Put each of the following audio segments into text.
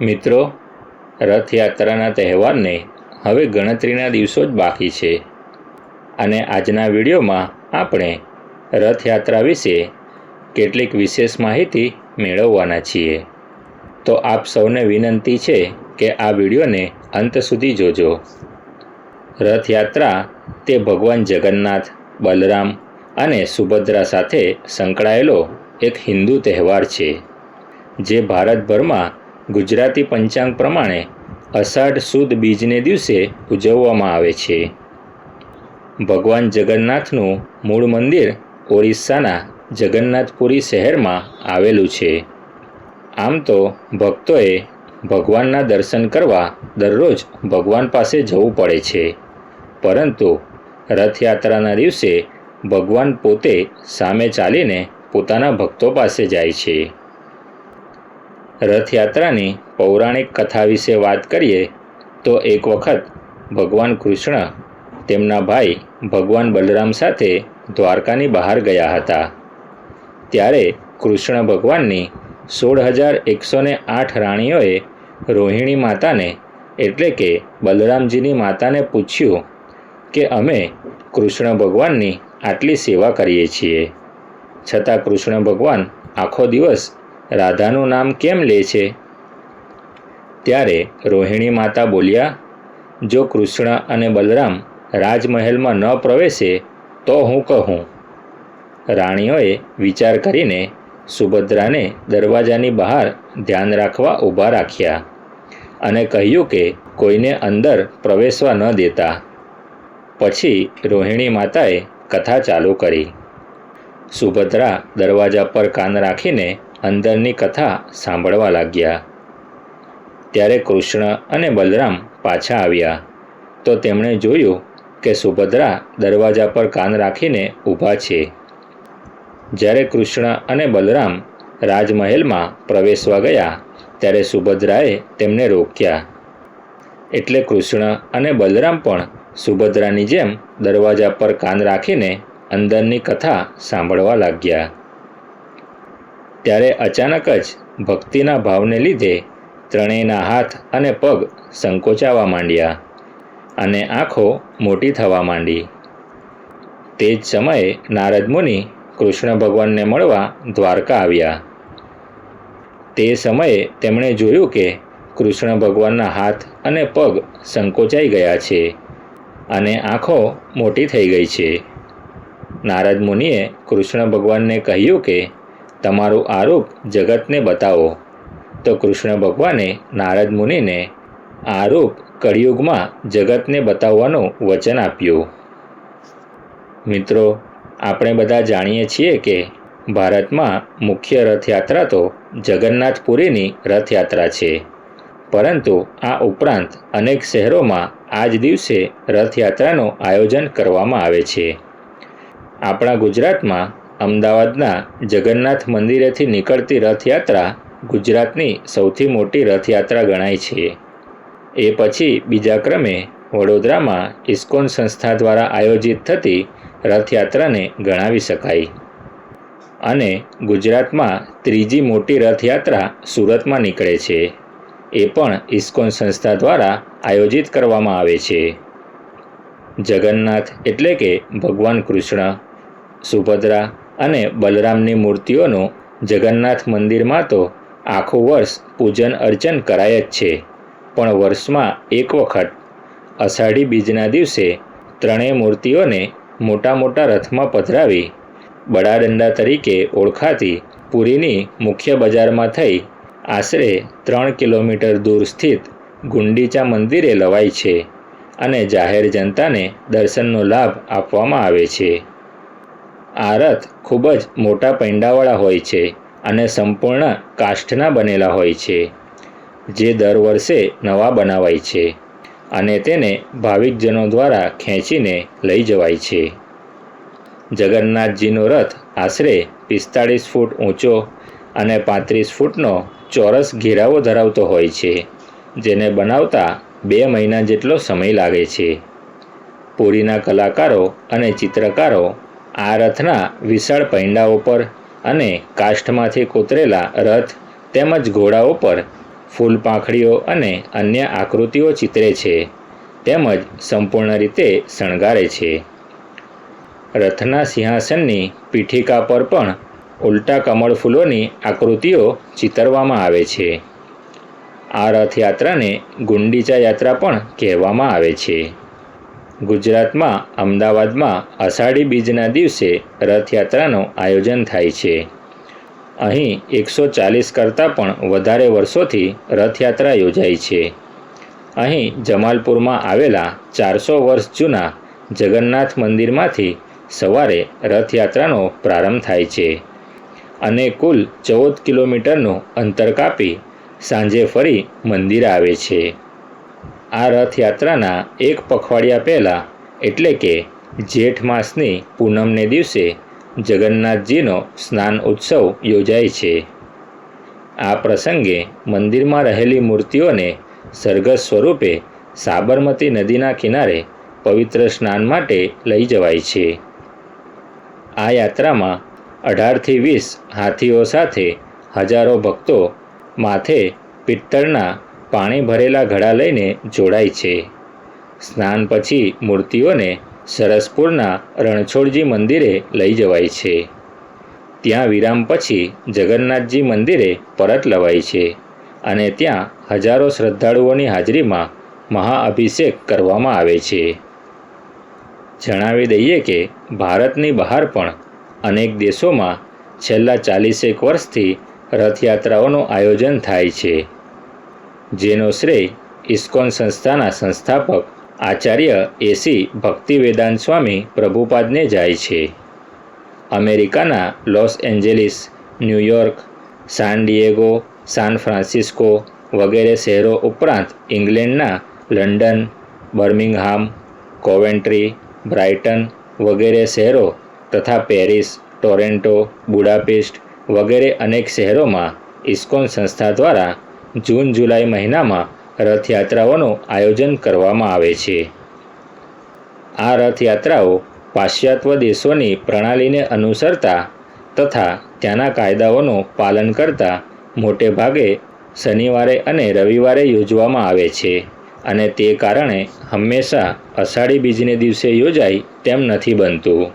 મિત્રો, રથયાત્રાના તહેવારને હવે ગણતરીના દિવસો જ બાકી છે. અને આજના વિડીયોમાં આપણે રથયાત્રા વિશે કેટલીક વિશેષ માહિતી મેળવવાના છીએ. તો આપ સૌને વિનંતી છે કે આ વિડીયોને અંત સુધી જોજો. રથયાત્રા તે ભગવાન જગન્નાથ, બલરામ અને સુભદ્રા સાથે સંકળાયેલો એક હિન્દુ તહેવાર છે, જે ભારતભરમાં ગુજરાતી પંચાંગ પ્રમાણે અષાઢ સુદ બીજને દિવસે ઉજવવામાં આવે છે. ભગવાન જગન્નાથનું મૂળ મંદિર ઓરિસ્સાના જગન્નાથપુરી શહેરમાં આવેલું છે. આમ તો ભક્તોએ ભગવાનના દર્શન કરવા દરરોજ ભગવાન પાસે જવું પડે છે. પરંતુ રથયાત્રાના દિવસે ભગવાન પોતે સામે ચાલીને પોતાના ભક્તો પાસે જાય છે. રથયાત્રાની પૌરાણિક કથા વિશે વાત કરીએ, તો એક વખત ભગવાન કૃષ્ણ તેમના ભાઈ ભગવાન બલરામ સાથે દ્વારકાની બહાર ગયા હતા. ત્યારે કૃષ્ણ ભગવાનની સોળ હજાર એકસો ને આઠ રાણીઓએ રોહિણી માતાને, એટલે કે બલરામજીની માતાને પૂછ્યું કે અમે કૃષ્ણ ભગવાનની આટલી સેવા કરીએ છીએ. છતાં કૃષ્ણ ભગવાન આખો દિવસ રાધાનું નામ કેમ લે છે? ત્યારે રોહિણી માતા બોલ્યા, જો કૃષ્ણ અને બલરામ રાજમહેલમાં ન પ્રવેશે, તો હું કહું. રાણીઓએ વિચાર કરીને સુભદ્રાને દરવાજાની બહાર ધ્યાન રાખવા ઊભા રાખ્યા અને કહ્યું કે કોઈને અંદર પ્રવેશવા ન દેતા. પછી રોહિણી માતાએ કથા ચાલુ કરી. સુભદ્રા દરવાજા પર કાન રાખીને અંદરની કથા સાંભળવા લાગ્યા. ત્યારે કૃષ્ણ અને બલરામ પાછા આવ્યા. તો તેમણે જોયું કે સુભદ્રા દરવાજા પર કાન રાખીને ઊભા છે. જ્યારે કૃષ્ણ અને બલરામ રાજમહેલમાં પ્રવેશવા ગયા, ત્યારે સુભદ્રાએ તેમને રોક્યા. એટલે કૃષ્ણ અને બલરામ પણ સુભદ્રાની જેમ દરવાજા પર કાન રાખીને અંદરની કથા સાંભળવા લાગ્યા. ત્યારે અચાનક જ ભક્તિના ભાવને લીધે ત્રણેયના હાથ અને પગ સંકોચાવા માંડ્યા અને આંખો મોટી થવા માંડી. તે જ સમયે નારદ મુનિ કૃષ્ણ ભગવાનને મળવા દ્વારકા આવ્યા. તે સમયે તેમણે જોયું કે કૃષ્ણ ભગવાનના હાથ અને પગ સંકોચાઈ ગયા છે અને આંખો મોટી થઈ ગઈ છે. નારદ મુનિએ કૃષ્ણ ભગવાનને કહ્યું કે તમારું આરૂપ જગતને બતાવો. તો કૃષ્ણ ભગવાને નારદ મુનિને આરૂપ કળિયુગમાં જગતને બતાવવાનું વચન આપ્યું. મિત્રો, આપણે બધા જાણીએ છીએ કે ભારતમાં મુખ્ય રથયાત્રા તો જગન્નાથપુરીની રથયાત્રા છે. પરંતુ આ ઉપરાંત અનેક શહેરોમાં આજ દિવસે રથયાત્રાનું આયોજન કરવામાં આવે છે. આપણા ગુજરાતમાં અમદાવાદના જગન્નાથ મંદિરેથી નીકળતી રથયાત્રા ગુજરાતની સૌથી મોટી રથયાત્રા ગણાય છે. એ પછી બીજા ક્રમે વડોદરામાં ઇસ્કોન સંસ્થા દ્વારા આયોજિત થતી રથયાત્રાને ગણાવી શકાય. અને ગુજરાતમાં ત્રીજી મોટી રથયાત્રા સુરતમાં નીકળે છે. એ પણ ઇસ્કોન સંસ્થા દ્વારા આયોજિત કરવામાં આવે છે. જગન્નાથ એટલે કે ભગવાન કૃષ્ણ, સુભદ્રા અને બલરામની મૂર્તિઓનું જગન્નાથ મંદિરમાં તો આખું વર્ષ પૂજન અર્ચન કરાય જ છે. પણ વર્ષમાં એક વખત અષાઢી બીજના દિવસે ત્રણેય મૂર્તિઓને મોટા મોટા રથમાં પધરાવી બડાદંડા તરીકે ઓળખાતી પુરીની મુખ્ય બજારમાં થઈ આશરે ત્રણ કિલોમીટર દૂર સ્થિત ગુંડીચા મંદિરે લવાય છે અને જાહેર જનતાને દર્શનનો લાભ આપવામાં આવે છે. આ રથ ખૂબ જ મોટા પૈંડાવાળા હોય છે અને સંપૂર્ણ કાષ્ઠના બનેલા હોય છે, જે દર વર્ષે નવા બનાવાય છે અને તેને ભાવિકજનો દ્વારા ખેંચીને લઈ જવાય છે. જગન્નાથજીનો રથ આશરે પિસ્તાળીસ ફૂટ ઊંચો અને પાંત્રીસ ફૂટનો ચોરસ ઘેરાવો ધરાવતો હોય છે, જેને બનાવતા બે મહિના જેટલો સમય લાગે છે. પૂરીના કલાકારો અને ચિત્રકારો આ રથના વિશાળ પૈંડાઓ પર અને કાષ્ઠમાંથી કોતરેલા રથ તેમજ ઘોડાઓ પર ફૂલ પાંખડીઓ અને અન્ય આકૃતિઓ ચિતરે છે, તેમજ સંપૂર્ણ રીતે શણગારે છે. રથના સિંહાસનની પીઠિકા પર પણ ઉલટા કમળ ફૂલોની આકૃતિઓ ચિતરવામાં આવે છે. આ રથયાત્રાને ગુંડીચા યાત્રા પણ કહેવામાં આવે છે. ગુજરાતમાં, અમદાવાદમાં અષાઢી બીજના દિવસે રથયાત્રાનું આયોજન થાય છે. અહીં એકસો ચાલીસ કરતાં પણ વધારે વર્ષોથી રથયાત્રા યોજાય છે. અહીં જમાલપુરમાં આવેલા ચારસો વર્ષ જૂના જગન્નાથ મંદિરમાંથી સવારે રથયાત્રાનો પ્રારંભ થાય છે અને કુલ ચૌદ કિલોમીટરનું અંતર કાપી સાંજે ફરી મંદિર આવે છે. આ રથયાત્રાના એક પખવાડિયા પહેલાં, એટલે કે જેઠ માસની પૂનમને દિવસે, જગન્નાથજીનો સ્નાન ઉત્સવ યોજાય છે. આ પ્રસંગે મંદિરમાં રહેલી મૂર્તિઓને સરઘસ સ્વરૂપે સાબરમતી નદીના કિનારે પવિત્ર સ્નાન માટે લઈ જવાય છે. આ યાત્રામાં અઢારથી વીસ હાથીઓ સાથે હજારો ભક્તો માથે પિત્તળના પાણી ભરેલા ઘડા લઈને જોડાય છે. સ્નાન પછી મૂર્તિઓને સરસપુરના રણછોડજી મંદિરે લઈ જવાય છે. ત્યાં વિરામ પછી જગન્નાથજી મંદિરે પરત લવાય છે અને ત્યાં હજારો શ્રદ્ધાળુઓની હાજરીમાં મહાઅભિષેક કરવામાં આવે છે. જણાવી દઈએ કે ભારતની બહાર પણ અનેક દેશોમાં છેલ્લા ચાલીસેક વર્ષથી રથયાત્રાઓનું આયોજન થાય છે. જેનો શ્રેય ઇસ્કોન સંસ્થાના સંસ્થાપક આચાર્ય એસી ભક્તિવેદાંત સ્વામી પ્રભુપાદને જાય છે. અમેરિકાના Los Angeles, New York, San Diego San Francisco વગેરે શહેરો ઉપરાંત ઇંગ્લેન્ડના લંડન, બર્મિંગહામ, કોવેન્ટ્રી, બ્રાઇટન વગેરે શહેરો તથા પેરિસ, ટોરેન્ટો, બુડાપેસ્ટ વગેરે અનેક શહેરોમાં ઇસ્કોન સંસ્થા દ્વારા જૂન જુલાઈ મહિનામાં રથયાત્રાઓનું આયોજન કરવામાં આવે છે. આ રથયાત્રાઓ પાશ્ચાત્ય દેશોની પ્રણાલીને અનુસરતા તથા ત્યાંના કાયદાઓનું પાલન કરતા મોટે ભાગે શનિવારે અને રવિવારે યોજવામાં આવે છે અને તે કારણે હંમેશા અષાઢી બીજને દિવસે યોજાય તેમ નથી બનતું.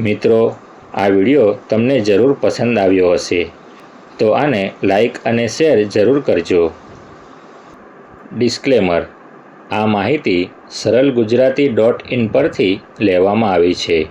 મિત્રો, આ વીડિયો તમને જરૂર પસંદ આવ્યો હશે. તો આને લાઇક અને શેર જરૂર કરજો. ડિસ્ક્લેમર આ માહિતી સરળ ગુજરાતી ડોટ ઇન પરથી લેવામાં આવી છે.